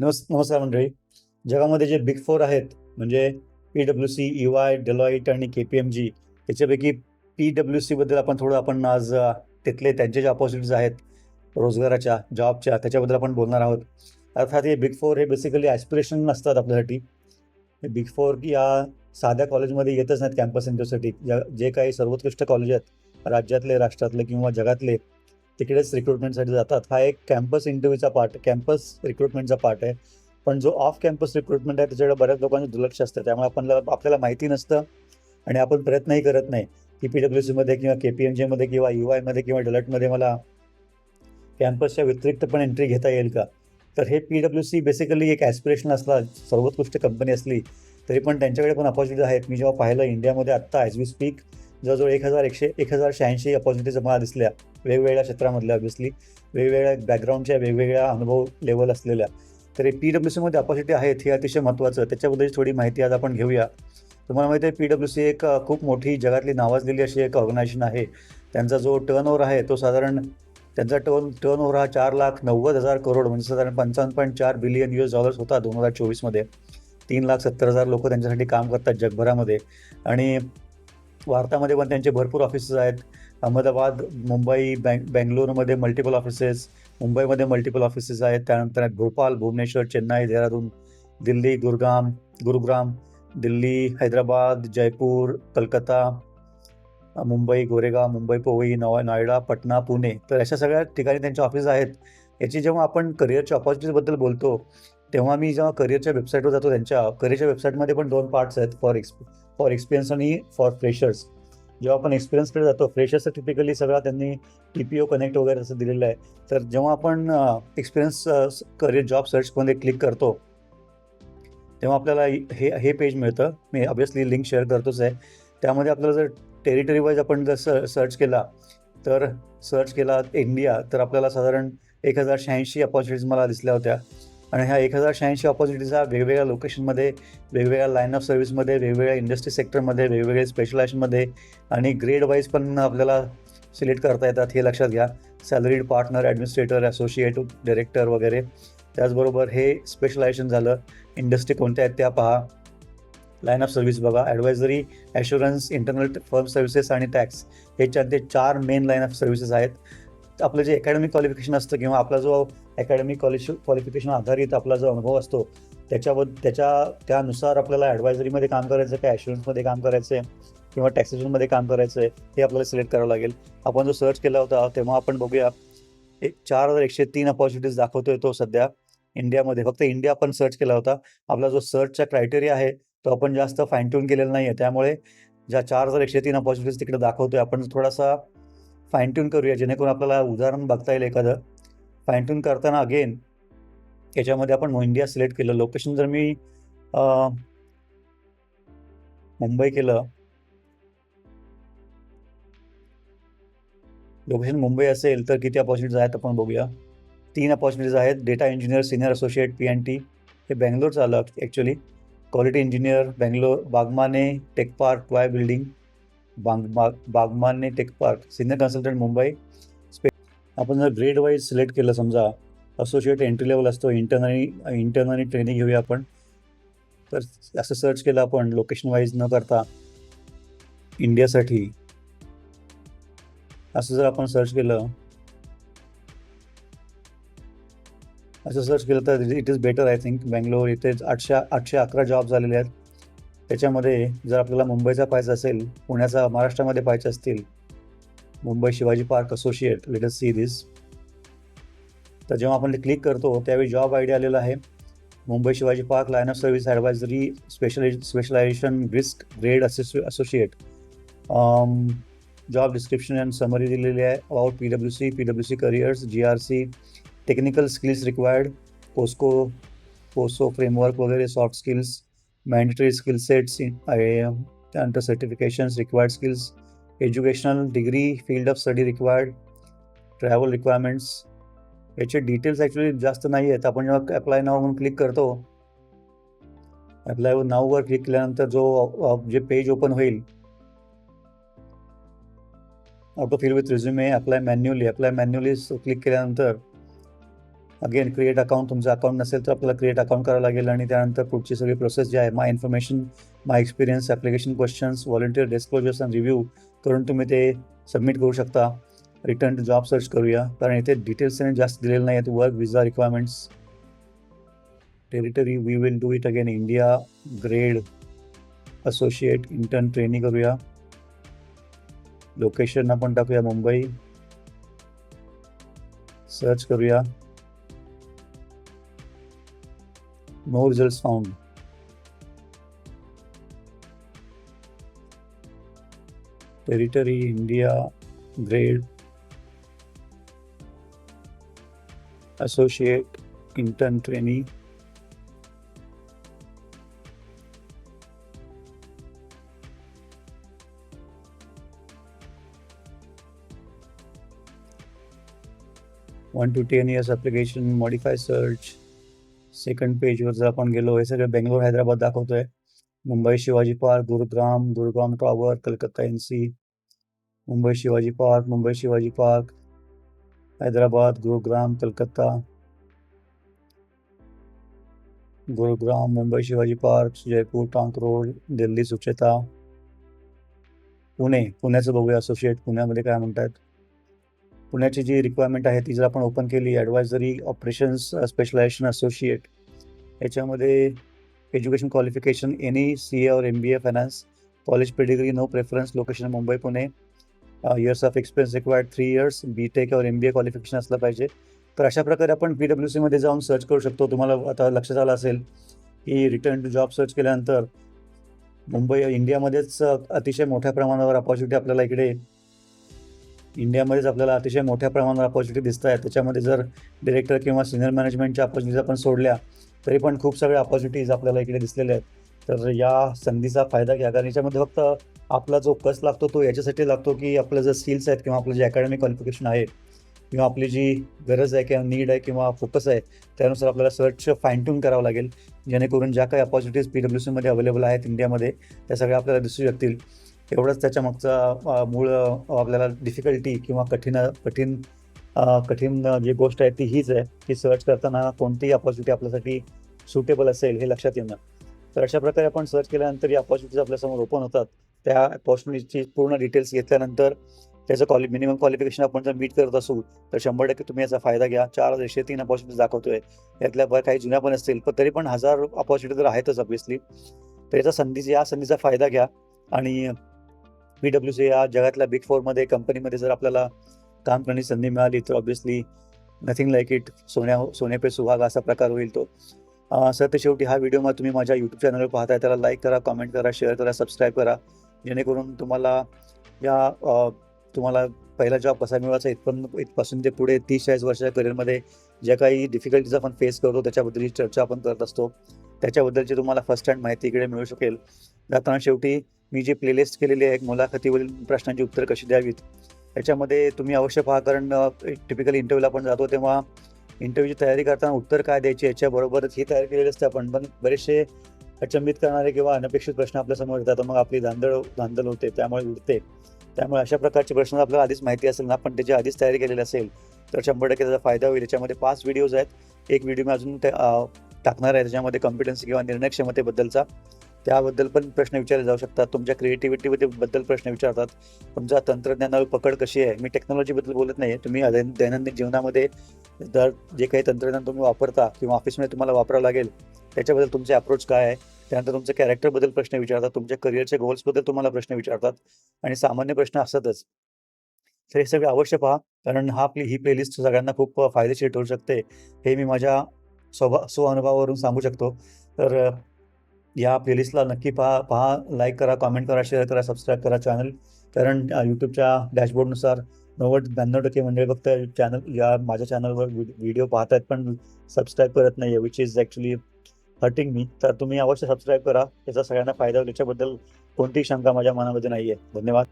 नमस् नमस्कार मंडळी. जगामध्ये जे बिग फोर आहेत म्हणजे P W C E Y Deloitte आणि के पी एम जी त्याच्यापैकी पी डब्ल्यू सीबद्दल आपण थोडं आपण आज तिथले त्यांचे जे ऑपॉर्च्युनिटीज आहेत रोजगाराच्या जॉबच्या त्याच्याबद्दल आपण बोलणार आहोत. अर्थात हे बिग फोर हे बेसिकली ॲस्पिरेशन नसतात आपल्यासाठी. हे बिग फोर या साध्या कॉलेजमध्ये येतच नाहीत कॅम्पस इंटरसाठी ज्या जे काही सर्वोत्कृष्ट कॉलेज आहेत राज्यातले राष्ट्रातले किंवा जगातले तिकडेच रिक्रुटमेंटसाठी जातात. हा एक कॅम्पस इंटरव्ह्यूचा पार्ट कॅम्पस रिक्रुटमेंटचा पार्ट आहे. पण जो ऑफ कॅम्पस रिक्रुटमेंट आहे त्याच्याकडे बऱ्याच लोकांचं दुर्लक्ष असतं. त्यामुळे आपण आपल्याला माहिती नसतं आणि आपण प्रयत्नही करत नाही. की पी डब्ल्यू सीमध्ये किंवा के पी एम जीमध्ये किंवा यू आयमध्ये किंवा डलटमध्ये मला कॅम्पसच्या व्यतिरिक्त पण एंट्री घेता येईल का? तर हे पी डब्ल्यू सी बेसिकली एक ॲस्पिरेशन असला सर्वोत्कृष्ट कंपनी असली तरी पण त्यांच्याकडे पण अपॉर्च्युनिटी आहेत. मी जेव्हा पाहिलं इंडियामध्ये आत्ता ॲज वी स्पीक जवळजवळ एक हजार एकशे एक हजार शहाऐंशी अपॉर्च्युनिटीज मला दिसल्या. वेगवेगळ्या क्षेत्रामधल्या ऑब्विसली वेगवेगळ्या बॅकग्राऊंडच्या वेगवेगळ्या अनुभव लेवल असलेल्या. तरी पी डब्ल्यू सीमध्ये अपॉर्च्युनिटी आहेत हे अतिशय महत्त्वाचं त्याच्याबद्दल थोडी माहिती आज आपण घेऊया. तुम्हाला माहिती आहे पी डब्ल्यू सी एक खूप मोठी जगातली नावाजलेली अशी एक ऑर्गनायझेशन आहे. त्यांचा जो टर्न ओव्हर आहे तो साधारण त्यांचा टर्न टर्न ओव्हर हा चार लाख नव्वद हजार करोड म्हणजे साधारण पंचावन्न पॉईंट चार बिलियन यू एस डॉलर्स होता दोन हजार चोवीसमध्ये तीन लाख सत्तर हजार लोक त्यांच्यासाठी काम करतात जगभरामध्ये. आणि भारतामध्ये पण त्यांचे भरपूर ऑफिसेस आहेत. अहमदाबाद मुंबई बँग बेंगलोरमध्ये मल्टिपल ऑफिसेस मुंबईमध्ये मल्टिपल ऑफिसेस आहेत. त्यानंतर भोपाल भुवनेश्वर चेन्नई देहरादून दिल्ली गुरगाम गुरुग्राम दिल्ली हैदराबाद जयपूर कलकत्ता मुंबई गोरेगाव मुंबई पोवई नवा नोएडा पटना पुणे. तर अशा सगळ्या ठिकाणी त्यांचे ऑफिस आहेत. याची जेव्हा आपण करिअरच्या ऑपॉर्च्युनिटीजबद्दल बोलतो तेव्हा मी जेव्हा करिअरच्या वेबसाईटवर जातो त्यांच्या करिअरच्या वेबसाईटमध्ये पण दोन पार्ट्स आहेत. फॉर एक्सप फॉर एक्सपिरियन्स आणि फॉर फ्रेशर्स जेव्हा आपण एक्सपिरियन्सकडे जातो फ्रेशर्स टिपिकली सगळा त्यांनी टी पी ओ कनेक्ट वगैरे असं दिलेलं आहे. तर जेव्हा आपण एक्सपिरियन्स करिअर जॉब सर्चमध्ये क्लिक करतो तेव्हा आपल्याला हे हे पेज मिळतं. मी ऑब्वियसली लिंक शेअर करतोच आहे. त्यामध्ये आपल्याला जर टेरिटरी वाईज आपण जर स सर्च केला तर सर्च केला इंडिया तर आपल्याला साधारण एक हजार शहाऐंशी अपॉर्च्युनिटीज मला दिसल्या होत्या. आणि ह्या एक हजार शहाऐंशी ऑपॉर्च्युनिटीचा वेगवेगळ्या लोकेशनमध्ये वेगवेगळ्या लाईन ऑफ सर्व्हिसमध्ये वेगवेगळ्या इंडस्ट्री सेक्टरमध्ये वेगवेगळे स्पेशलायझेशनमध्ये आणि ग्रेड वाईज पण आपल्याला सिलेक्ट करता येतात हे लक्षात घ्या. Salaried partner administrator associate director वगैरे. त्याचबरोबर हे स्पेशलायझेशन झालं. इंडस्ट्री कोणत्या आहेत त्या पहा. लाईन ऑफ सर्व्हिस बघा. Advisory assurance internal firm services आणि टॅक्स हे ते चार मेन लाईन ऑफ सर्व्हिसेस आहेत. आपलं जे अकॅडमिक क्वालिफिकेशन असतं किंवा आपला जो अकॅडमिक क्वालिश क्वालिफिकेशन आधारित आपला जो अनुभव असतो त्याच्याबद्द त्याच्या त्यानुसार आपल्याला ॲडवायझरीमध्ये काम करायचं आहे का ॲश्युरन्समध्ये काम करायचं आहे किंवा टॅक्सेशनमध्ये काम करायचं आहे हे आपल्याला सिलेक्ट करावं लागेल. आपण जो सर्च केला होता तेव्हा आपण बघूया एक चार हजार एकशे तीन अपॉर्च्युनिटीज दाखवतोय तो सध्या इंडियामध्ये. फक्त इंडिया आपण सर्च केला होता. आपला जो सर्चचा क्रायटेरिया आहे तो आपण जास्त फाईन ट्यून केलेला नाही आहे त्यामुळे ज्या चार हजार एकशे तीन अपॉर्च्युनिटीज तिकडे दाखवतोय आपण थोडासा फाईन ट्यून करूया जेणेकरून आपल्याला उदाहरण बघता येईल एखादं. फाईन ट्यून करताना अगेन याच्यामध्ये आपण इंडिया सिलेक्ट केलं. लोकेशन जर मी मुंबई केलं. लोकेशन मुंबई असेल तर किती अपॉर्च्युनिटीज आहेत आपण बघूया. तीन अपॉर्च्युनिटीज आहेत. Data engineer senior associate P N T हे बँगलोरचं आलं actually quality engineer Bangalore Bagmane tech park Y building बाग बाग Bagmane tech park senior consultant Mumbai स्पे आपण जर ग्रेड वाईज सिलेक्ट केलं समजा असोसिएट एंट्री लेवल असतो इंटर्न आणि इंटर्न आणि ट्रेनिंग घेऊया आपण. तर असं सर्च केलं आपण लोकेशन वाईज न करता इंडियासाठी असं जर आपण सर्च केलं असं सर्च केलं तर it is better I think Bangalore इथे आठशे आठशे अकरा जॉब झालेले आहेत. त्याच्यामध्ये जर आपल्याला मुंबईचा पाहायचा असेल पुण्याचा महाराष्ट्रामध्ये पाहायचे असतील Mumbai Shivaji park associate let's see this तर जेव्हा आपण ते क्लिक करतो त्यावेळी जॉब आय डी आलेला आहे. Mumbai Shivaji park line of service advisory स्पेशलाय specialisation risk grade असोसि associate job description and summary दिलेली आहे about P W C P W C careers G R C technical skills required POCSO पोसो framework वगैरे soft skills mandatory skill sets त्यानंतर certifications required skills educational degree field of study required travel requirements याचे details actually जास्त नाही आहेत. आपण जेव्हा apply नाव म्हणून क्लिक करतो अप्लाय नाववर क्लिक केल्यानंतर जो जे पेज ओपन होईल auto fill with resume apply manually apply manually click केल्यानंतर अगेन क्रिएट अकाउंट तुमचं अकाउंट नसेल तर आपल्याला क्रिएट अकाउंट करावं लागेल आणि त्यानंतर पुढची सगळी प्रोसेस जी आहे my information my experience application questions volunteer disclosures and review करून तुम्ही ते सबमिट करू शकता. रिटर्न टू जॉब सर्च करूया. कारण इथे डिटेल्स त्याने जास्त दिलेले नाही आहेत work visa requirements territory we will do it again India grade associate intern training करूया. लोकेशन आपण टाकूया. मुंबई. सर्च करूया. No result found territory India grade associate intern trainee. One two ten years application modify search second पेजवर जर आपण गेलो हे सगळे बेंगलोर हैदराबाद दाखवतोय. Mumbai Shivaji park Gurugram Gurugram tower Calcutta N C Mumbai Shivaji park Mumbai Shivaji park Hyderabad Gurugram Calcutta Gurugram Mumbai Shivaji park Jaipur Tonk road Delhi Sucheta. Pune पुण्याचं बघूया associate पुण्यामध्ये काय म्हणतात पुण्याची जी रिक्वायरमेंट आहे ती जर आपण ओपन केली ॲडवायझरी ऑपरेशन्स स्पेशलायझेशन असोसिएट याच्यामध्ये education qualification any C A और M B A finance college pedigree no preference location Mumbai Pune. Years of experience required three years B tech और एम बी ए क्वालिफिकेशन असलं पाहिजे. तर अशा प्रकारे आपण P W सीमध्ये जाऊन सर्च करू शकतो. तुम्हाला आता लक्षात आलं असेल की रिटर्न टू जॉब सर्च केल्यानंतर मुंबई इंडियामध्येच uh, अतिशय मोठ्या प्रमाणावर अपॉर्च्युनिटी आपल्याला इकडे इंडियामध्येच आपल्याला अतिशय मोठ्या प्रमाणावर अपॉर्च्युनिटी दिसत आहेत त्याच्यामध्ये जर डिरेक्टर किंवा सिनियर मॅनेजमेंटच्या अपॉर्च्युनिटीज आपण सोडल्या तरी पण खूप सगळ्या अपॉर्च्युनिटीज आपल्याला इकडे दिसलेल्या आहेत. तर या संधीचा फायदा घ्या. कारण याच्यामध्ये फक्त आपला जो कस लागतो तो याच्यासाठी लागतो की आपलं जे स्किल्स आहेत किंवा आपलं जे अकॅडमिक क्वालिफिकेशन आहे किंवा आपली जी गरज आहे किंवा नीड आहे किंवा फोकस आहे त्यानुसार आपल्याला सर्च फाईनट्यून करावं लागेल. जेणेकरून ज्या काही अपॉर्च्युनिटीज पी डब्ल्यू सीमध्ये अवेलेबल आहेत इंडियामध्ये त्या सगळ्या आपल्याला दिसू शकतील. एवढंच त्याच्या मागचा मूळ आपल्याला डिफिकल्टी किंवा कठीण कठीण कठीण जी गोष्ट आहे ती हीच आहे की सर्च करताना कोणतीही अपॉर्च्युनिटी आपल्यासाठी सुटेबल असेल हे लक्षात येणं. तर अशा प्रकारे आपण सर्च केल्यानंतर या अपॉर्च्युनिटीज आपल्यासमोर ओपन होतात. त्या अपॉर्च्युनिटीची पूर्ण डिटेल्स घेतल्यानंतर त्याचं क्वालि मिनिमम क्वालिफिकेशन आपण जर मीट करत असू तर शंभर टक्के तुम्ही याचा फायदा घ्या. चार एकशे तीन अपॉर्च्युनिटीज दाखवतोय. यातल्या काही जुन्या पण असतील पण तरी पण हजार अपॉर्च्युनिटी तर आहेतच ऑब्विसली तर याचा संधीचा या संधीचा फायदा घ्या आणि पी डब्ल्यू सी या जगातल्या बिग फोरमध्ये कंपनीमध्ये जर आपल्याला काम करण्याची संधी मिळाली तर ऑब्व्हियसली नथिंग लाईक इट सोन्या सोने पे सुहाग असा प्रकार होईल तो. सर ते शेवटी हा व्हिडिओ मग तुम्ही माझ्या यूट्यूब चॅनलवर पाहताय त्याला लाईक करा कमेंट करा शेअर करा सबस्क्राईब करा. जेणेकरून तुम्हाला या तुम्हाला पहिला जॉब कसा मिळवायचा इथपर्यंत इथपासून ते पुढे तीस चाळीस वर्षाच्या करिअरमध्ये ज्या काही डिफिकल्टीज आपण फेस करतो त्याच्याबद्दलची चर्चा आपण करत असतो. त्याच्याबद्दलची तुम्हाला फर्स्ट हँड माहिती इकडे मिळू शकेल. जाताना शेवटी मी जी प्लेलिस्ट केलेली आहे मुलाखतीवरील प्रश्नांची उत्तर कशी द्यावीत? याच्यामध्ये तुम्ही अवश्य पहा कारण टिपिकली इंटरव्ह्यूला आपण जातो तेव्हा इंटरव्ह्यूची तयारी करताना उत्तर काय द्यायची याच्याबरोबरच ही तयारी केलेली असते आपण. पण बरेचसे अचंबित करणारे किंवा अनपेक्षित प्रश्न आपल्यासमोर येतात. मग आपली धांदळ धांदल होते त्यामुळे उडते त्यामुळे अशा प्रकारचे प्रश्न आपल्याला आधीच माहिती असेल ना आपण त्याची आधीच तयारी केलेली असेल तर शंभर टक्के त्याचा फायदा होईल. याच्यामध्ये पाच व्हिडिओज आहेत. एक व्हिडिओ मी अजून टाकणार आहे. त्याच्यामध्ये कॉम्पिटन्सी किंवा निर्णय क्षमतेबद्दलचा. त्याबद्दल पण प्रश्न विचारले जाऊ शकतात. तुमच्या क्रिएटिव्हिटीबद्दल प्रश्न विचारतात. तुमच्या तंत्रज्ञानावर पकड कशी आहे? मी टेक्नॉलॉजीबद्दल बोलत नाही तुम्ही दैनंदिन जीवनामध्ये जर जे काही तंत्रज्ञान तुम्ही वापरता किंवा ऑफिसमध्ये तुम्हाला वापरावं लागेल त्याच्याबद्दल तुमचे अप्रोच काय आहे? त्यानंतर तुमच्या कॅरेक्टरबद्दल प्रश्न विचारतात. तुमच्या करिअरच्या गोल्सबद्दल तुम्हाला प्रश्न विचारतात. आणि सामान्य प्रश्न असतातच तर हे सगळे अवश्य पहा. कारण हा आपली ही प्लेलिस्ट सगळ्यांना खूप फायदेशीर ठरू शकते. हे मी माझ्या स्वभा स्वअनुभवावरून सांगू शकतो. तर या प्लेलिस्टला नक्की पहा पहा लाईक करा कॉमेंट करा शेअर करा सबस्क्राईब करा चॅनल कारण यूट्यूबच्या डॅशबोर्डनुसार नव्वद ब्याण्णव टक्के म्हणजे फक्त चॅनल या माझ्या चॅनलवर व्हिडिओ पाहत आहेत पण सबस्क्राईब करत नाही आहे विच इज ॲक्च्युली हर्टिंग मी तर तुम्ही अवश्य सबस्क्राईब करा. याचा सगळ्यांना फायदा होईल. कोणतीही शंका माझ्या मनामध्ये नाही आहे धन्यवाद.